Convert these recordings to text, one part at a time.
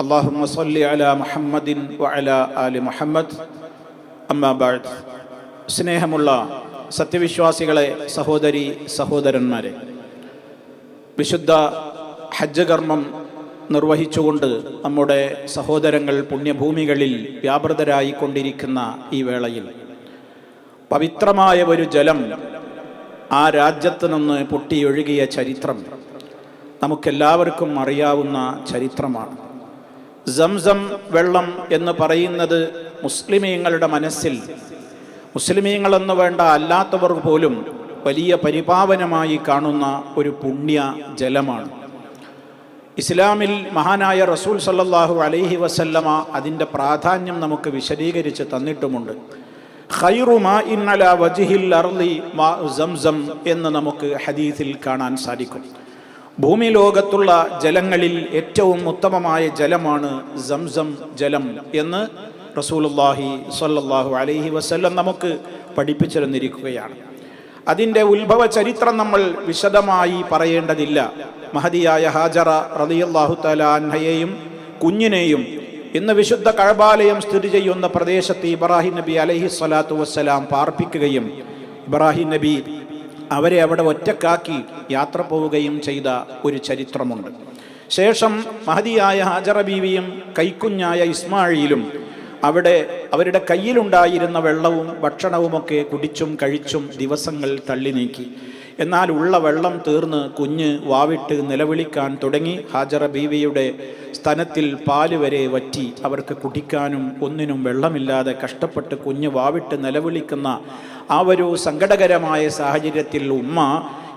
اللهم صل على محمد وعلى آل മുഹമ്മദ് അമ്മാ ബാദ് സ്നേഹമുള്ള സത്യവിശ്വാസികളെ സഹോദരി സഹോദരന്മാരെ വിശുദ്ധ ഹജ്ജ് കർമ്മം നിർവഹിച്ചുകൊണ്ട് നമ്മുടെ സഹോദരങ്ങൾ പുണ്യഭൂമികളിൽ വ്യാപൃതരായി കൊണ്ടിരിക്കുന്ന ഈ വേളയിൽ പവിത്രമായ ഒരു ജലം ആ രാജ്യത്ത് നിന്ന് പൊട്ടിയൊഴുകിയ ചരിത്രം നമുക്കെല്ലാവർക്കും അറിയാവുന്ന ചരിത്രമാണ് സംസം വെള്ളം എന്ന് പറയുന്നത് മുസ്ലിമീങ്ങളുടെ മനസ്സിൽ. മുസ്ലിമീങ്ങളെന്ന് വേണ്ട അല്ലാത്തവർ പോലും വലിയ പരിപാവനമായി കാണുന്ന ഒരു പുണ്യ ജലമാണ്. ഇസ്ലാമിൽ മഹാനായ റസൂൽ സല്ലാഹു അലൈഹി വസല്ലമ അതിന്റെ പ്രാധാന്യം നമുക്ക് വിശദീകരിച്ച് തന്നിട്ടുമുണ്ട്. ഖൈറു മാ എന്ന് നമുക്ക് ഹദീസിൽ കാണാൻ സാധിക്കും. ഭൂമി ലോകത്തുള്ള ജലങ്ങളിൽ ഏറ്റവും ഉത്തമമായ ജലമാണ് സംസം ജലം എന്ന് റസൂലുള്ളാഹി സ്വല്ലല്ലാഹു അലൈഹി വസ്ല്ലം നമുക്ക് പഠിപ്പിച്ചിരുന്നിരിക്കുകയാണ് അതിന്റെ ഉത്ഭവ ചരിത്രം നമ്മൾ വിശദമായി പറയേണ്ടതില്ല. മഹതിയായ ഹാജറ റളിയല്ലാഹു തലാൻഹയെയും കുഞ്ഞിനെയും ഇന്ന് വിശുദ്ധ കഴബാലയം സ്ഥിതി ചെയ്യുന്ന പ്രദേശത്ത് ഇബ്രാഹിം നബി അലഹി സ്വലാത്തു വസ്സലാം പാർപ്പിക്കുകയും ഇബ്രാഹിം നബി അവരെ അവിടെ ഒറ്റക്കാക്കി യാത്ര പോവുകയും ചെയ്ത ഒരു ചരിത്രമുണ്ട്. ശേഷം മഹതിയായ ഹാജറ ബീവിയും കൈക്കുഞ്ഞായ ഇസ്മായിലും അവിടെ അവരുടെ കയ്യിലുണ്ടായിരുന്ന വെള്ളവും ഭക്ഷണവുമൊക്കെ കുടിച്ചും കഴിച്ചും ദിവസങ്ങൾ തള്ളി നീക്കി. എന്നാൽ ഉള്ള വെള്ളം തീർന്ന് കുഞ്ഞ് വാവിട്ട് നിലവിളിക്കാൻ തുടങ്ങി. ഹാജറ ബീവിയുടെ സ്ഥലത്തിൽ പാൽ വരെ വറ്റി അവർക്ക് കുടിക്കാനും ഒന്നിനും വെള്ളമില്ലാതെ കഷ്ടപ്പെട്ട് കുഞ്ഞ് വാവിട്ട് നിലവിളിക്കുന്ന ആ ഒരു സങ്കടകരമായ സാഹചര്യത്തിൽ ഉമ്മ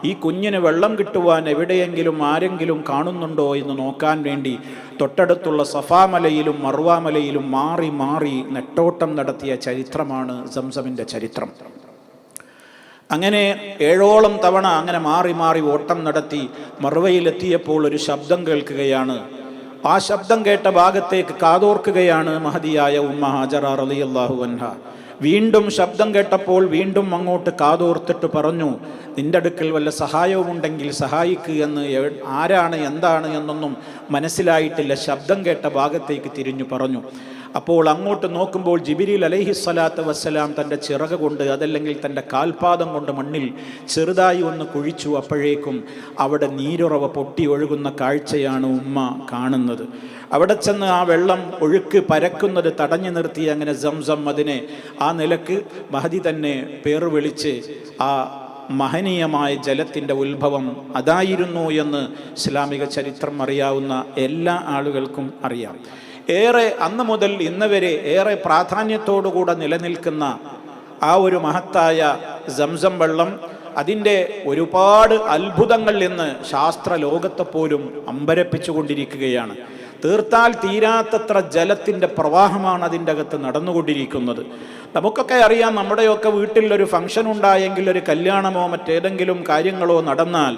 ഈ കുഞ്ഞിന് വെള്ളം കിട്ടുവാൻ എവിടെയെങ്കിലും ആരെങ്കിലും കാണുന്നുണ്ടോ എന്ന് നോക്കാൻ വേണ്ടി തൊട്ടടുത്തുള്ള സഫാമലയിലും മറുവാമലയിലും മാറി മാറി നെട്ടോട്ടം നടത്തിയ ചരിത്രമാണ് സംസമിന്റെ ചരിത്രം. അങ്ങനെ ഏഴോളം തവണ അങ്ങനെ മാറി മാറി ഓട്ടം നടത്തി മറുവയിലെത്തിയപ്പോൾ ഒരു ശബ്ദം കേൾക്കുകയാണ്. ആ ശബ്ദം കേട്ട ഭാഗത്തേക്ക് കാതോർക്കുകയാണ് മഹതിയായ ഉമ്മ ഹാജറ റളിയല്ലാഹു അൻഹ. വീണ്ടും ശബ്ദം കേട്ടപ്പോൾ വീണ്ടും അങ്ങോട്ട് കാതോർത്തിട്ട് പറഞ്ഞു നിന്റെ അടുക്കൽ വല്ല സഹായവും ഉണ്ടെങ്കിൽ സഹായിക്കുക എന്ന് ആരാണ് എന്താണ് എന്നൊന്നും മനസ്സിലായിട്ടില്ല. ശബ്ദം കേട്ട ഭാഗത്തേക്ക് തിരിഞ്ഞു പറഞ്ഞു. അപ്പോൾ അങ്ങോട്ട് നോക്കുമ്പോൾ ജിബിരിൽ അലൈഹി സ്വലാത്ത് വസ്സലാം തന്റെ ചിറക് കൊണ്ട് അതല്ലെങ്കിൽ തന്റെ കാൽപാദം കൊണ്ട് മണ്ണിൽ ചെറുതായി ഒന്ന് കുഴിച്ചു അപ്പോഴേക്കും അവിടെ നീരുറവ പൊട്ടി ഒഴുകുന്ന കാഴ്ചയാണ് ഉമ്മ കാണുന്നത്. അവിടെ ചെന്ന് ആ വെള്ളം ഒഴുക്ക് പരക്കുന്നത് തടഞ്ഞു നിർത്തി അങ്ങനെ സംസം അതിനെ ആ നിലയ്ക്ക് മഹതി തന്നെ പേർ വിളിച്ച് ആ മഹനീയമായ ജലത്തിന്റെ ഉത്ഭവം അതായിരുന്നു എന്ന് ഇസ്ലാമിക ചരിത്രം അറിയാവുന്ന എല്ലാ ആളുകൾക്കും അറിയാം. ഏറെ അന്ന് മുതൽ ഇന്ന് വരെ ഏറെ പ്രാധാന്യത്തോടുകൂടെ നിലനിൽക്കുന്ന ആ ഒരു മഹത്തായ സംസം വെള്ളം അതിന്റെ ഒരുപാട് അത്ഭുതങ്ങൾ ഇന്ന് ശാസ്ത്ര ലോകത്തെ പോലും അമ്പരപ്പിച്ചുകൊണ്ടിരിക്കുകയാണ്. തീർത്താൽ തീരാത്തത്ര ജലത്തിന്റെ പ്രവാഹമാണ് അതിന്റെ അകത്ത് നടന്നുകൊണ്ടിരിക്കുന്നത്. നമുക്കൊക്കെ അറിയാം നമ്മുടെയൊക്കെ വീട്ടിൽ ഒരു ഫംഗ്ഷൻ ഉണ്ടായെങ്കിൽ ഒരു കല്യാണമോ മറ്റേതെങ്കിലും കാര്യങ്ങളോ നടന്നാൽ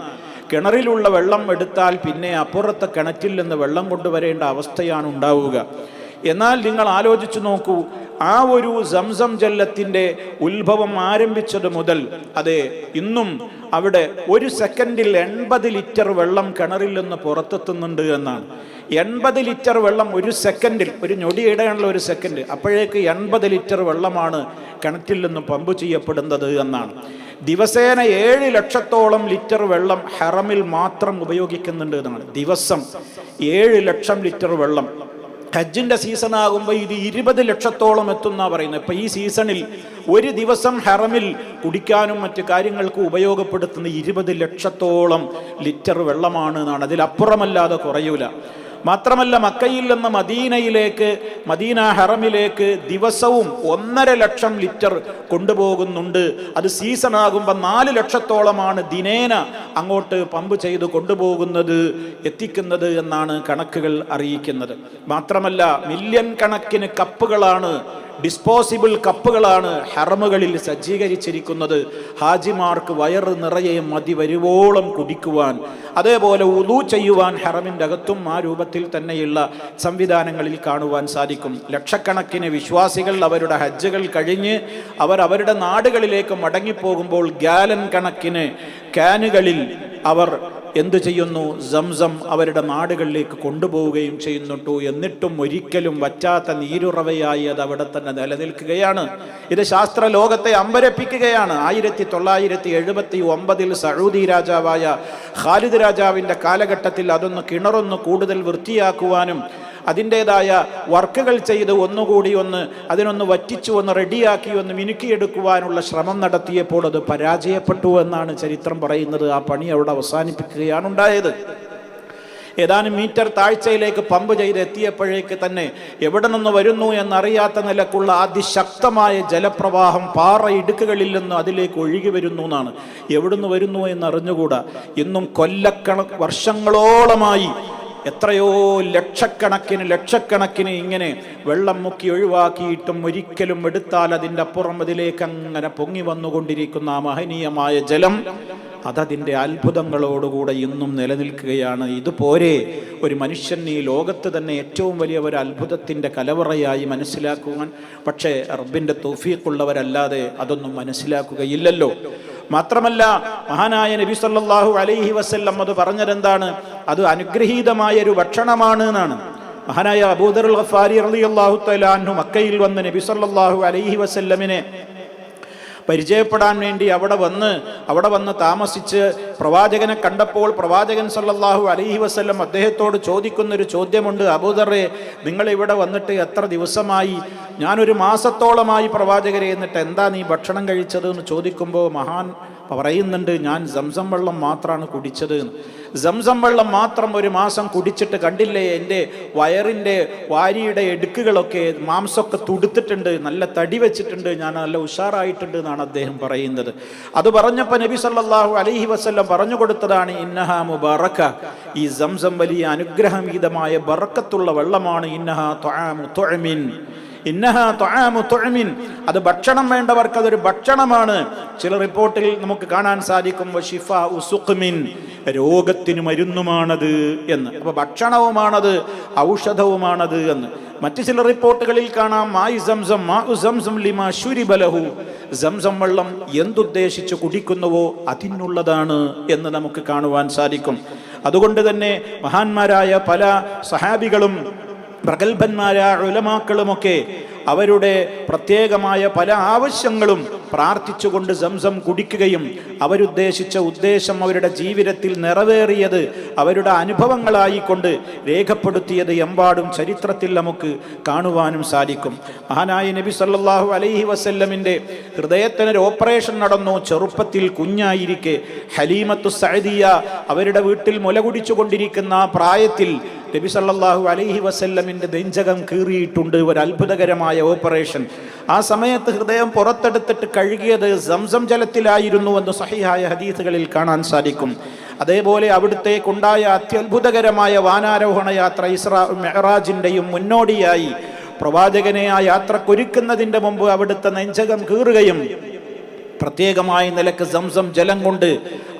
കിണറിലുള്ള വെള്ളം എടുത്താൽ പിന്നെ അപ്പുറത്തെ കിണറ്റിൽ നിന്ന് വെള്ളം കൊണ്ടുവരേണ്ട അവസ്ഥയാണ് ഉണ്ടാവുക. എന്നാൽ നിങ്ങൾ ആലോചിച്ചു നോക്കൂ ആ ഒരു സംസം ജലത്തിന്റെ ഉത്ഭവം ആരംഭിച്ചത് മുതൽ അതെ ഇന്നും അവിടെ ഒരു സെക്കൻഡിൽ എൺപത് ലിറ്റർ വെള്ളം കിണറിൽ നിന്ന് പുറത്തെത്തുന്നുണ്ട് എന്നാണ്. എൺപത് ലിറ്റർ വെള്ളം ഒരു സെക്കൻഡിൽ ഒരു ഞൊടിയിടാനുള്ള ഒരു സെക്കൻഡ്. അപ്പോഴേക്ക് എൺപത് ലിറ്റർ വെള്ളമാണ് കിണറ്റിൽ നിന്ന് പമ്പ് ചെയ്യപ്പെടുന്നത് എന്നാണ്. ദിവസേന ഏഴ് ലക്ഷത്തോളം ലിറ്റർ വെള്ളം ഹറമിൽ മാത്രം ഉപയോഗിക്കുന്നുണ്ട് എന്നാണ്. ദിവസം ഏഴ് ലക്ഷം ലിറ്റർ വെള്ളം. ഹജ്ജിന്റെ സീസൺ ആകുമ്പോൾ ഇത് ഇരുപത് ലക്ഷത്തോളം എത്തുന്ന പറയുന്നത്. ഇപ്പൊ ഈ സീസണിൽ ഒരു ദിവസം ഹറമിൽ കുടിക്കാനും മറ്റു കാര്യങ്ങൾക്ക് ഉപയോഗപ്പെടുത്തുന്ന ഇരുപത് ലക്ഷത്തോളം ലിറ്റർ വെള്ളമാണ് എന്നാണ്. അതിലപ്പുറമല്ലാതെ കുറയൂല. മാത്രമല്ല മക്കയിൽ നിന്ന് മദീനയിലേക്ക് മദീന ഹറമിലേക്ക് ദിവസവും ഒന്നര ലക്ഷം ലിറ്റർ കൊണ്ടുപോകുന്നുണ്ട്. അത് സീസൺ ആകുമ്പോൾ നാല് ലക്ഷത്തോളമാണ് ദിനേന അങ്ങോട്ട് പമ്പ് ചെയ്ത് കൊണ്ടുപോകുന്നത് എത്തിക്കുന്നത് എന്നാണ് കണക്കുകൾ അറിയിക്കുന്നത്. മാത്രമല്ല മില്യൺ കണക്കിന് കപ്പുകളാണ് ഡിസ്പോസിബിൾ കപ്പുകളാണ് ഹറമുകളിൽ സജ്ജീകരിച്ചിരിക്കുന്നത്. ഹാജിമാർക്ക് വയറ് നിറയെ മതി വരുവോളം കുടിക്കുവാൻ. അതേപോലെ ഉദു ചെയ്യുവാൻ ഹറമിന്റെ അകത്തും ആ രൂപത്തിൽ തന്നെയുള്ള സംവിധാനങ്ങളിൽ കാണുവാൻ സാധിക്കും. ലക്ഷക്കണക്കിന് വിശ്വാസികൾ അവരുടെ ഹജ്ജുകൾ കഴിഞ്ഞ് അവർ അവരുടെ നാടുകളിലേക്ക് മടങ്ങിപ്പോകുമ്പോൾ ഗാലൻ കണക്കിന് ക്യാനുകളിൽ അവർ എന്തു ചെയ്യുന്നു? സംസം അവരുടെ നാടുകളിലേക്ക് കൊണ്ടുപോവുകയും ചെയ്യുന്നുണ്ടു. എന്നിട്ടും ഒരിക്കലും വറ്റാത്ത നീരുറവയായി അത് അവിടെ തന്നെ നിലനിൽക്കുകയാണ്. ഇത് ശാസ്ത്ര ലോകത്തെ അമ്പരപ്പിക്കുകയാണ്. ആയിരത്തി തൊള്ളായിരത്തി എഴുപത്തി ഒമ്പതിൽ സൗദി രാജാവായ ഖാലിദ് രാജാവിന്റെ കാലഘട്ടത്തിൽ അതൊന്ന് കിണറൊന്ന് കൂടുതൽ വൃത്തിയാക്കുവാനും അതിന്റെതായ വർക്കുകൾ ചെയ്ത് ഒന്നുകൂടി ഒന്ന് അതിനൊന്ന് വറ്റിച്ചു ഒന്ന് റെഡിയാക്കി ഒന്ന് മിനുക്കിയെടുക്കുവാനുള്ള ശ്രമം നടത്തിയപ്പോൾ അത് പരാജയപ്പെട്ടു എന്നാണ് ചരിത്രം പറയുന്നത്. ആ പണി അവിടെ അവസാനിപ്പിക്കുകയാണ് ഉണ്ടായത്. ഏതാനും മീറ്റർ താഴ്ചയിലേക്ക് പമ്പ് ചെയ്ത് എത്തിയപ്പോഴേക്ക് തന്നെ എവിടെ നിന്ന് വരുന്നു എന്നറിയാത്ത നിലക്കുള്ള അതിശക്തമായ ജലപ്രവാഹം പാറ ഇടുക്കുകളിൽ നിന്ന് അതിലേക്ക് ഒഴുകി വരുന്നു എന്നാണ്. എവിടുന്ന് വരുന്നു എന്നറിഞ്ഞുകൂടാ. ഇന്നും കൊല്ലക്കണ വർഷങ്ങളോളമായി എത്രയോ ലക്ഷക്കണക്കിന് ലക്ഷക്കണക്കിന് ഇങ്ങനെ വെള്ളം മുക്കി ഒഴിവാക്കിയിട്ടും ഒരിക്കലും എടുത്താൽ അതിന്റെ അപ്പുറം അതിലേക്ക് അങ്ങനെ പൊങ്ങി വന്നുകൊണ്ടിരിക്കുന്ന ആ മഹനീയമായ ജലം അതതിന്റെ അത്ഭുതങ്ങളോടുകൂടെ ഇന്നും നിലനിൽക്കുകയാണ്. ഇതുപോരെ ഒരു മനുഷ്യൻ ഈ ലോകത്ത് തന്നെ ഏറ്റവും വലിയ ഒരു അത്ഭുതത്തിന്റെ കലവറയായി മനസ്സിലാക്കുവാൻ പക്ഷേ റബ്ബിന്റെ തൗഫീഖുള്ളവരല്ലാതെ അതൊന്നും മനസ്സിലാക്കുകയില്ലല്ലോ. മാത്രമല്ല മഹാനായ നബി സല്ലാഹു അലൈഹി വസ്ല്ലം അത് പറഞ്ഞതെന്താണ്? അത് അനുഗ്രഹീതമായ ഒരു ഭക്ഷണമാണ് എന്നാണ്. മഹാനായ അബൂദർ ഗഫാരി റളിയല്ലാഹു തലാഹു മക്കയിൽ വന്ന് നബി സല്ലല്ലാഹു അലൈഹി വസല്ലമിനെ പരിചയപ്പെടാൻ വേണ്ടി അവിടെ വന്ന് അവിടെ വന്ന് താമസിച്ച് പ്രവാചകനെ കണ്ടപ്പോൾ പ്രവാചകൻ സല്ലല്ലാഹു അലൈഹി വസല്ലം അദ്ദേഹത്തോട് ചോദിക്കുന്നൊരു ചോദ്യമുണ്ട്. അബൂദറെ നിങ്ങൾ ഇവിടെ വന്നിട്ട് എത്ര ദിവസമായി? ഞാനൊരു മാസത്തോളമായി പ്രവാചകരെ എന്നിട്ട് എന്താ നീ ഭക്ഷണം കഴിച്ചത് എന്ന് ചോദിക്കുമ്പോൾ മഹാൻ പറയുന്നുണ്ട് ഞാൻ സംസം വെള്ളം മാത്രമാണ് കുടിച്ചത്. സംസം വെള്ളം മാത്രം ഒരു മാസം കുടിച്ചിട്ട് കണ്ടില്ലേ എന്റെ വയറിന്റെ വാരിയുടെ എടുക്കുകളൊക്കെ മാംസമൊക്കെ തുടുത്തിട്ടുണ്ട് നല്ല തടി വെച്ചിട്ടുണ്ട് ഞാൻ നല്ല ഉഷാറായിട്ടുണ്ട് എന്നാണ് അദ്ദേഹം പറയുന്നത്. അത് പറഞ്ഞപ്പോൾ നബി സല്ലാഹു അലഹി വസല്ലം പറഞ്ഞു കൊടുത്തതാണ് ഇന്നഹ മുബറക്ക. ഈ സംസം വലിയ അനുഗ്രഹമീതമായ ബറക്കത്തുള്ള വെള്ളമാണ് ഇന്നഹ തൊഴമിൻ അത് ഭക്ഷണം വേണ്ടവർക്ക് അതൊരു ഭക്ഷണമാണ്. ചില റിപ്പോർട്ടിൽ നമുക്ക് കാണാൻ സാധിക്കും ഷിഫ രോഗത്തിന് മരുന്നുമാണത് എന്ന്. അപ്പൊ ഭക്ഷണവുമാണത് ഔഷധവുമാണത് എന്ന്. മറ്റ് ചില റിപ്പോർട്ടുകളിൽ കാണാം സംസം ലിമാ സംസം വെള്ളം എന്തുദ്ദേശിച്ച് കുടിക്കുന്നുവോ അതിനുള്ളതാണ് എന്ന് നമുക്ക് കാണുവാൻ സാധിക്കും. അതുകൊണ്ട് തന്നെ മഹാന്മാരായ പല സഹാബികളും പ്രഗത്ഭന്മാരായ ഉലമാക്കളുമൊക്കെ അവരുടെ പ്രത്യേകമായ പല ആവശ്യങ്ങളും പ്രാർത്ഥിച്ചുകൊണ്ട് സംസം കുടിക്കുകയും അവരുദ്ദേശിച്ച ഉദ്ദേശം അവരുടെ ജീവിതത്തിൽ നിറവേറിയത് അവരുടെ അനുഭവങ്ങളായിക്കൊണ്ട് രേഖപ്പെടുത്തിയത് എമ്പാടും ചരിത്രത്തിൽ നമുക്ക് കാണുവാനും സാധിക്കും. മഹാനായ നബി സല്ലല്ലാഹു അലൈഹി വസല്ലമിന്റെ ഹൃദയത്തിനൊരു ഓപ്പറേഷൻ നടന്നു. ചെറുപ്പത്തിൽ കുഞ്ഞായിരിക്കെ ഹലീമത്തു സഅദിയ അവരുടെ വീട്ടിൽ മുല കുടിച്ചുകൊണ്ടിരിക്കുന്ന ആ പ്രായത്തിൽ നബി സല്ലാഹു അലൈഹി വസല്ലമിന്റെ നെഞ്ചകം കീറിയിട്ടുണ്ട്. ഒരു അത്ഭുതകരമായ ഓപ്പറേഷൻ. ആ സമയത്ത് ഹൃദയം പുറത്തെടുത്തിട്ട് കഴുകിയത് സംസം ജലത്തിലായിരുന്നു എന്ന് സഹിഹായ ഹദീസുകളിൽ കാണാൻ സാധിക്കും. അതേപോലെ അവിടുത്തേക്കുണ്ടായ അത്യത്ഭുതകരമായ വാനാരോഹണ യാത്ര ഇസ്രാ മെഹറാജിന്റെയും മുന്നോടിയായി. പ്രവാചകനെ ആ യാത്രക്കൊരുക്കുന്നതിന്റെ മുമ്പ് അവിടുത്തെ നെഞ്ചകം കീറുകയും പ്രത്യേകമായ നിലയ്ക്ക് സംസം ജലം കൊണ്ട്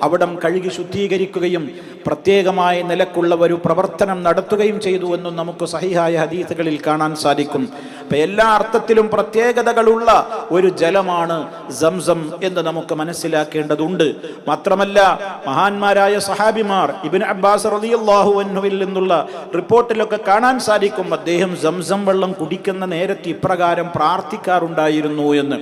അവിടം കഴുകി ശുദ്ധീകരിക്കുകയും പ്രത്യേകമായ നിലക്കുള്ള ഒരു പ്രവർത്തനം നടത്തുകയും ചെയ്തു എന്നും നമുക്ക് സഹിഹായ ഹദീസുകളിൽ കാണാൻ സാധിക്കും. അപ്പം എല്ലാ അർത്ഥത്തിലും പ്രത്യേകതകളുള്ള ഒരു ജലമാണ് സംസം എന്ന് നമുക്ക് മനസ്സിലാക്കേണ്ടതുണ്ട്. മാത്രമല്ല മഹാന്മാരായ സഹാബിമാർ ഇബിൻ അബ്ബാസ് റളിയല്ലാഹു അൻഹുവിൽ നിന്നുള്ള റിപ്പോർട്ടിലൊക്കെ കാണാൻ സാധിക്കും അദ്ദേഹം സംസം വെള്ളം കുടിക്കുന്ന നേരത്തെ ഇപ്രകാരം പ്രാർത്ഥിക്കാറുണ്ടായിരുന്നു എന്ന്.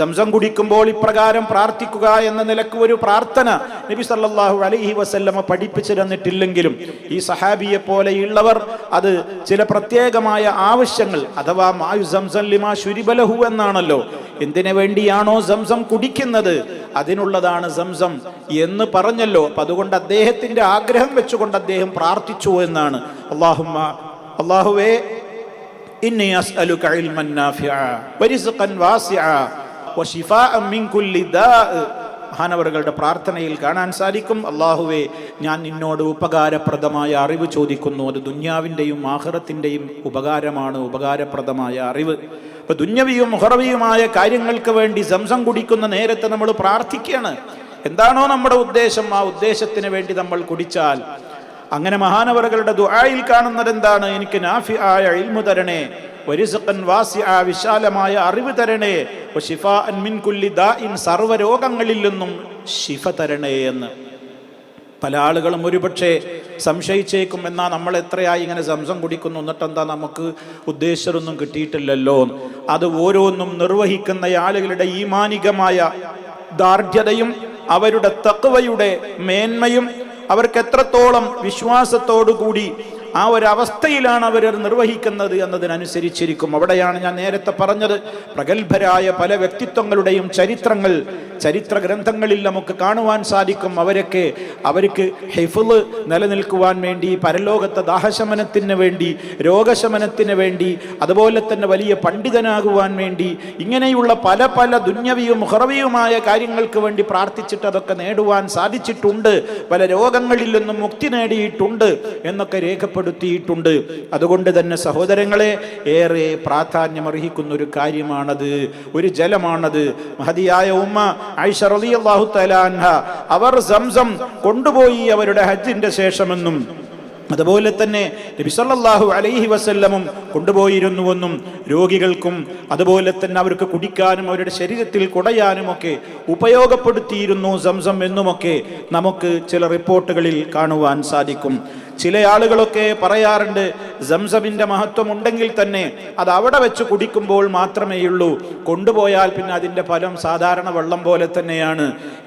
സംസം കുടിക്കുമ്പോൾ ഇപ്രകാരം പ്രാർത്ഥിക്കുക എന്ന നിലയ്ക്ക് ഒരു പ്രാർത്ഥന നബി സല്ലാഹു അലൈഹി വസല്ലമ പഠിപ്പിച്ചു തന്നിട്ടില്ലെങ്കിലും ഈ സഹാബിയെ പോലെയുള്ളവർ അത് ചില പ്രത്യേകമായ ആവശ്യങ്ങൾ അഥവാ മായു സംസം ലിമാ ശുരിബലഹു എന്നാണല്ലോ. എന്തിനു വേണ്ടിയാണോ സംസം കുടിക്കുന്നത്? അതിനുള്ളതാണ് സംസം എന്ന് പറഞ്ഞല്ലോ. അപ്പൊ അതുകൊണ്ട് അദ്ദേഹത്തിന്റെ ആഗ്രഹം വെച്ചുകൊണ്ട് അദ്ദേഹം പ്രാർത്ഥിച്ചു എന്നാണ്. അള്ളാഹുമ്മ അള്ളാഹുവേ ഇന്നി അസ്അലുക ഇൽമൻ നാഫിഅ വരിസ്ഖൻ വാസിഅ മഹാനവറുകളുടെ പ്രാർത്ഥനയിൽ കാണാൻ സാധിക്കും. അള്ളാഹുവേ ഞാൻ നിന്നോട് ഉപകാരപ്രദമായ അറിവ് ചോദിക്കുന്നു. അത് ദുന്യാവിന്റെയും ആഹ്റത്തിന്റെയും ഉപകാരമാണ് ഉപകാരപ്രദമായ അറിവ്. ഇപ്പൊ ദുന്യവിയും മുഹറവിയുമായ കാര്യങ്ങൾക്ക് വേണ്ടി സംസം കുടിക്കുന്ന നേരത്തെ നമ്മൾ പ്രാർത്ഥിക്കുകയാണ്. എന്താണോ നമ്മുടെ ഉദ്ദേശം. ആ ഉദ്ദേശത്തിന് വേണ്ടി നമ്മൾ കുടിച്ചാൽ. അങ്ങനെ മഹാനവറുകളുടെ ദുആയിൽ കാണുന്നത് എന്താണ്? എനിക്ക് നാഫി ആയ ഇൽമു തരണേ വരിസഖൻ വാസി ആ വിശാലമായ അറിവ് തരണേ ദാഇൻ സർവരോഗങ്ങളിൽ നിന്നും ശിഫ തരണേ എന്ന്. പല ആളുകളും ഒരുപക്ഷെ സംശയിച്ചേക്കും എന്നാ നമ്മൾ എത്രയായി ഇങ്ങനെ സംസം കുടിക്കുന്നു എന്നിട്ടെന്താ നമുക്ക് ഉദ്ദേശിച്ചതൊന്നും കിട്ടിയിട്ടില്ലല്ലോ അത് ഓരോന്നും നിർവഹിക്കുന്ന ആളുകളുടെ ഈമാനികമായ ദാർഢ്യതയും അവരുടെ തക്കവയുടെ മേന്മയും അവർക്ക് എത്രത്തോളം വിശ്വാസത്തോടുകൂടി ആ ഒരു അവസ്ഥയിലാണ് അവർ നിർവഹിക്കുന്നത് എന്നതിനനുസരിച്ചിരിക്കും. അവിടെയാണ് ഞാൻ നേരത്തെ പറഞ്ഞത്. പ്രഗത്ഭരായ പല വ്യക്തിത്വങ്ങളുടെയും ചരിത്രങ്ങൾ ചരിത്ര ഗ്രന്ഥങ്ങളിൽ നമുക്ക് കാണുവാൻ സാധിക്കും. അവരൊക്കെ അവർക്ക് ഹെഫുൾ നിലനിൽക്കുവാൻ വേണ്ടി പരലോകത്തെ ദാഹശമനത്തിന് വേണ്ടി രോഗശമനത്തിന് വേണ്ടി അതുപോലെ തന്നെ വലിയ പണ്ഡിതനാകുവാൻ വേണ്ടി ഇങ്ങനെയുള്ള പല പല ദുന്യവിയും ഹുറവിയുമായ കാര്യങ്ങൾക്ക് വേണ്ടി പ്രാർത്ഥിച്ചിട്ട് അതൊക്കെ നേടുവാൻ സാധിച്ചിട്ടുണ്ട്. പല രോഗങ്ങളിൽ നിന്നും മുക്തി നേടിയിട്ടുണ്ട് എന്നൊക്കെ രേഖപ്പെടുത്തിയിട്ടുണ്ട് അതുകൊണ്ട് തന്നെ സഹോദരങ്ങളെ ഏറെ പ്രാധാന്യമർഹിക്കുന്ന ഒരു കാര്യമാണത് ഒരു ജലമാണത്. മഹതിയായ ഉമ്മ ആയിഷ റളിയല്ലാഹു തലാൻഹ അവർ സംസം കൊണ്ടുപോയി അവരുടെ ഹജ്ജിന്റെ ശേഷമെന്നും അതുപോലെ തന്നെ നബി സല്ലല്ലാഹു അലൈഹി വസല്ലമും കൊണ്ടുപോയിരുന്നുവെന്നും രോഗികൾക്കും അതുപോലെ തന്നെ അവർക്ക് കുടിക്കാനും അവരുടെ ശരീരത്തിൽ കുടയാനുമൊക്കെ ഉപയോഗപ്പെടുത്തിയിരുന്നു സംസം എന്നുമൊക്കെ നമുക്ക് ചില റിപ്പോർട്ടുകളിൽ കാണുവാൻ സാധിക്കും. ചില ആളുകളൊക്കെ പറയാറുണ്ട് സംസമിന്റെ മഹത്വം ഉണ്ടെങ്കിൽ തന്നെ അത് അവിടെ വെച്ച് കുടിക്കുമ്പോൾ മാത്രമേയുള്ളൂ കൊണ്ടുപോയാൽ പിന്നെ അതിന്റെ ഫലം സാധാരണ വെള്ളം പോലെ തന്നെയാണ്.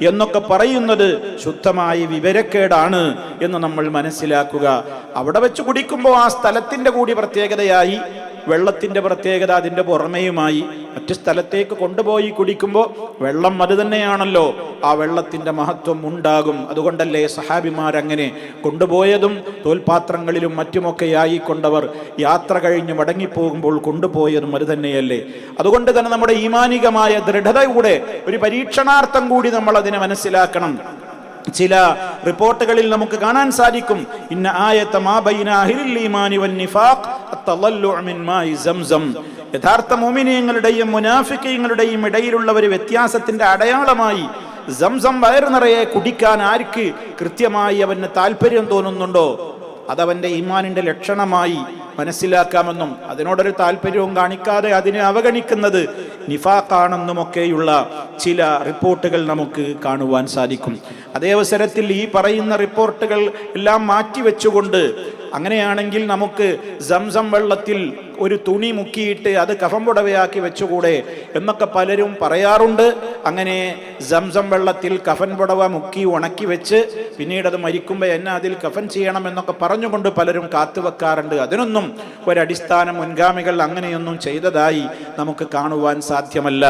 എന്നൊക്കെ പറയുന്നത് ശുദ്ധമായി വിവരക്കേടാണ് എന്ന് നമ്മൾ മനസ്സിലാക്കുക. അവിടെ വെച്ച് കുടിക്കുമ്പോൾ ആ സ്ഥലത്തിന്റെ കൂടി പ്രത്യേകതയായി വെള്ളത്തിന്റെ പ്രത്യേകത അതിന്റെ പുറമേയുമായി മറ്റു സ്ഥലത്തേക്ക് കൊണ്ടുപോയി കുടിക്കുമ്പോൾ വെള്ളം അത് തന്നെയാണല്ലോ. ആ വെള്ളത്തിന്റെ മഹത്വം ഉണ്ടാകും. അതുകൊണ്ടല്ലേ സഹാബിമാർ അങ്ങനെ കൊണ്ടുപോയതും തോൽപാത്രങ്ങളിലും മറ്റുമൊക്കെയായി കൊണ്ടവർ യാത്ര കഴിഞ്ഞ് മടങ്ങിപ്പോകുമ്പോൾ കൊണ്ടുപോയതും അത് തന്നെയല്ലേ. അതുകൊണ്ട് തന്നെ നമ്മുടെ ഈമാനികമായ ദൃഢതയുടെ ഒരു പരീക്ഷണാർത്ഥം കൂടി നമ്മൾ അതിനെ മനസ്സിലാക്കണം. ചില റിപ്പോർട്ടുകളിൽ നമുക്ക് കാണാൻ സാധിക്കും. ഇന്ന ആയത്ത യഥാർത്ഥ മോമിനിയങ്ങളുടെയും മുനാഫിക്കീങ്ങളുടെയും ഇടയിലുള്ള ഒരു വ്യത്യാസത്തിന്റെ അടയാളമായി സംസം വയറു നിറയെ കുടിക്കാൻ ആർക്ക് കൃത്യമായി അവന് താല്പര്യം തോന്നുന്നുണ്ടോ? അതവന്റെ ഈമാനിന്റെ ലക്ഷണമായി മനസ്സിലാക്കാമെന്നും അതിനോടൊരു താല്പര്യവും കാണിക്കാതെ അതിനെ അവഗണിക്കുന്നത് നിഫാഖാണെന്നുമൊക്കെയുള്ള ചില റിപ്പോർട്ടുകൾ നമുക്ക് കാണുവാൻ സാധിക്കും. അതേ അവസരത്തിൽ ഈ പറയുന്ന റിപ്പോർട്ടുകൾ എല്ലാം മാറ്റിവെച്ചുകൊണ്ട് അങ്ങനെയാണെങ്കിൽ നമുക്ക് സംസം വെള്ളത്തിൽ ഒരു തുണി മുക്കിയിട്ട് അത് കഫം പുടവയാക്കി വെച്ചുകൂടെ എന്നൊക്കെ പലരും പറയാറുണ്ട്. അങ്ങനെ സംസം വെള്ളത്തിൽ കഫൻ പുടവ മുക്കി ഉണക്കി വെച്ച് പിന്നീട് അത് മരിക്കുമ്പോൾ എന്നെ അതിൽ കഫൻ ചെയ്യണം എന്നൊക്കെ പറഞ്ഞുകൊണ്ട് പലരും കാത്തുവെക്കാറുണ്ട്. അതിനൊന്നും ഒരടിസ്ഥാന മുൻഗാമികൾ അങ്ങനെയൊന്നും ചെയ്തതായി നമുക്ക് കാണുവാൻ സാധ്യമല്ല.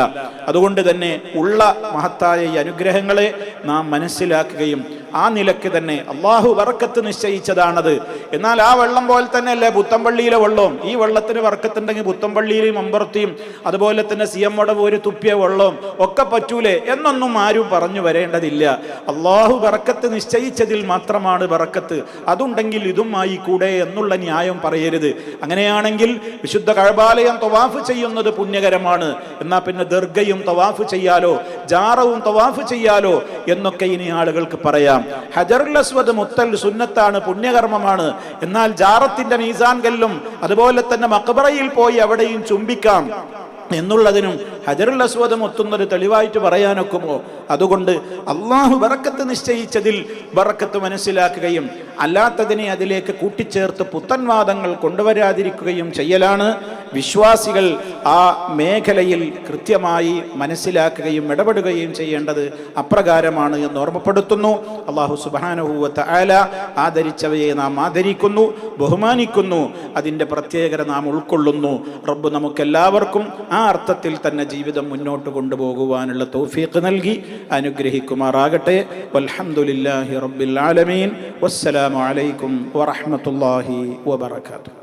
അതുകൊണ്ട് തന്നെ ഉള്ള മഹത്തായ ഈ അനുഗ്രഹങ്ങളെ നാം മനസ്സിലാക്കുകയും ആ നിലയ്ക്ക് തന്നെ അള്ളാഹു വറക്കത്ത് നിശ്ചയിച്ചതാണത്. എന്നാൽ ആ വെള്ളം പോലെ തന്നെയല്ലേ പുത്തമ്പള്ളിയിലെ വെള്ളവും? ഈ വെള്ളത്തിന് വർക്കത്തുണ്ടെങ്കിൽ പുത്തമ്പള്ളിയിലെയും അമ്പർത്തിയും അതുപോലെ തന്നെ സി എം ഒടവ് ഒരു തുപ്പിയ വെള്ളവും ഒക്കെ പറ്റൂലേ എന്നൊന്നും ആരും പറഞ്ഞു വരേണ്ടതില്ല. അള്ളാഹു വറക്കത്ത് നിശ്ചയിച്ചതിൽ മാത്രമാണ് വറക്കത്ത് അതുണ്ടെങ്കിൽ ഇതുമായി കൂടെ എന്നുള്ള ന്യായം പറയരുത്. അങ്ങനെയാണെങ്കിൽ വിശുദ്ധ കഴബാലയം തവാഫ് ചെയ്യുന്നത് പുണ്യകരമാണ്. എന്നാൽ പിന്നെ ദർഗയും തവാഫ് ചെയ്യാലോ? ജാറവും തവാഫ് ചെയ്യാലോ? എന്നൊക്കെ ഇനി ആളുകൾക്ക് പറയാം. ഹജറുൽ അസ്വദ് മുത്തൽ സുന്നത്താണ് പുണ്യകർമ്മമാണ്. എന്നാൽ ജാറത്തിന്റെ മീസാൻ കല്ലും അതുപോലെ തന്നെ മക്ബറയിൽ പോയി അവിടെയും ചുംബിക്കാം. എന്നുള്ളതിനും ഹജറുൽ അസ്വദ് മുത്തുന്നൊരു തെളിവായിട്ട് പറയാനൊക്കുമോ? അതുകൊണ്ട് അള്ളാഹു ബറക്കത്ത് നിശ്ചയിച്ചതിൽ ബറക്കത്ത് മനസ്സിലാക്കുകയും അല്ലാത്തതിനെ അതിലേക്ക് കൂട്ടിച്ചേർത്ത് പുത്തൻവാദങ്ങൾ കൊണ്ടുവരാതിരിക്കുകയും ചെയ്യലാണ്. വിശ്വാസികൾ ആ മേഖലയിൽ കൃത്യമായി മനസ്സിലാക്കുകയും ഇടപെടുകയും ചെയ്യേണ്ടത് അപ്രകാരമാണ് എന്ന് ഓർമ്മപ്പെടുത്തുന്നു. അള്ളാഹു സുബാനഹൂവത്ത് ആല ആദരിച്ചവയെ നാം ആദരിക്കുന്നു ബഹുമാനിക്കുന്നു. അതിന്റെ പ്രത്യേകത നാം ഉൾക്കൊള്ളുന്നു. റബ്ബ് നമുക്കെല്ലാവർക്കും ആ അർത്ഥത്തിൽ തന്നെ ജീവിതം മുന്നോട്ട് കൊണ്ടുപോകുവാനുള്ള തൗഫീഖ് നൽകി അനുഗ്രഹിക്കുമാറാകട്ടെ. വൽഹംദുലില്ലാഹി റബ്ബിൽ ആലമീൻ. വസ്സലാമു അലൈക്കും വറഹ്മത്തുള്ളാഹി വബറകാതുഹു.